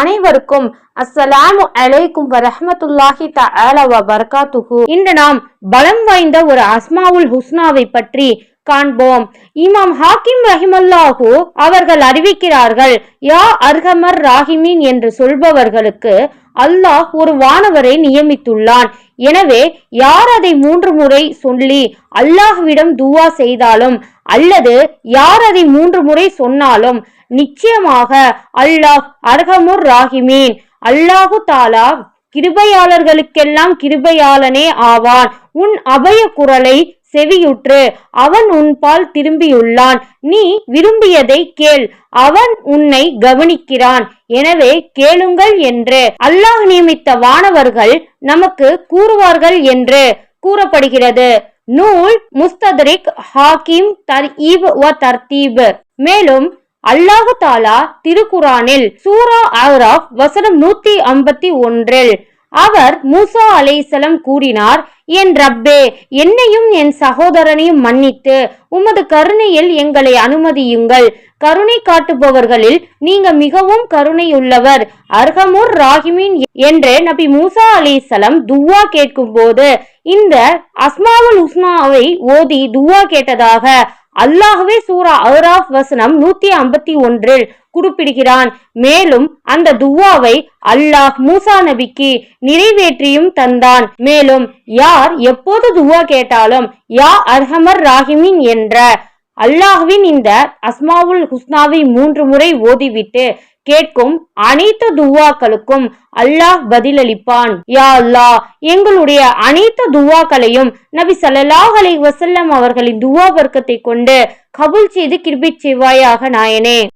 அனைவருக்கும் அஸ்ஸலாமு அலைக்கும் வரஹ்மத்துல்லாஹி தஆலா வ பரகாத்துஹு. இன்று நாம் பலம் வாய்ந்த ஒரு அஸ்மாவுல் ஹுஸ்னாவை பற்றி காண்போம். இமாம் ஹாக்கிம் ரஹிமல்லாஹு அவர்கள் அறிவிக்கிறார்கள் யா அர்ஹமர் ராஹிமீன் என்று சொல்பவர்களுக்கு அல்லாஹ் ஒரு வானவரை நியமித்துள்ளான். எனவே யார் அதை மூன்று முறை சொல்லி அல்லாஹ்விடம் துவா செய்தாலும் அல்லது யார் அதை மூன்று முறை சொன்னாலும் நிச்சயமாக அல்லாஹ் அர்ஹமுர் ராஹிமீன் அல்லாஹு தாலா கிருபையாளர்களுக்கெல்லாம் கிருபையாளனே ஆவான். உன் அபய குரலை செவியுற்று அவன் உன்பால் திரும்பியுள்ளான். நீ விரும்பியதை கேள். அவன் உன்னை கவனிக்கிறான். எனவே கேளுங்கள் என்று அல்லாஹ் நியமித்த வானவர்கள் நமக்கு கூறுவார்கள் என்று கூறப்படுகிறது. நூல் முஸ்ததரிக் ஹாக்கிம் தர்ஈப் வ தர்தீப். மேலும் அல்லாஹு தாலா திருக்குரானில் சூரா ஆராஃப் வசனம் நூத்தி ஐம்பத்தி ஒன்றில் அவர் மூசா அலைசலம் கூறினார் என் ரப்பே என்னையும் என் சகோதரனையும் மன்னித்து உமது கருணையில் எங்களை அனுமதியுங்கள். கருணை காட்டுபவர்களில் நீங்க மிகவும் கருணையுள்ளவர். அர்ஹமுர் ராஹிமின் என்று நபி மூசா அலிசலம் துவா கேட்கும் போது இந்த அஸ்மாவுல் உஸ்னாவை ஓதி துவா கேட்டதாக அல்லாஹ்வே சூரா அஹ்ராஃப் வசனம் நூத்தி ஐம்பத்தி ஒன்றில் குறிப்பிடுகிறான். மேலும் அந்த துவாவை அல்லாஹ் மூசா நபிக்கு நிறைவேற்றியும் தந்தான். மேலும் யார் எப்போது துவா கேட்டாலும் யா அர்ஹமர் ராஹிமின் என்ற அல்லாஹ்வின் இந்த அஸ்மாவுல் ஹுஸ்னாவை மூன்று முறை ஓதிவிட்டு கேட்கும் அனைத்து துவாக்களுக்கும் அல்லாஹ் பதிலளிப்பான். யா அல்லா எங்களுடைய அனைத்து துவாக்களையும் நபி சல்லாஹ் அலை வசல்லம் அவர்களின் துவா வர்க்கத்தை கொண்டு கபூல் செய்து கிருபி செய்வாயாக நாயனே.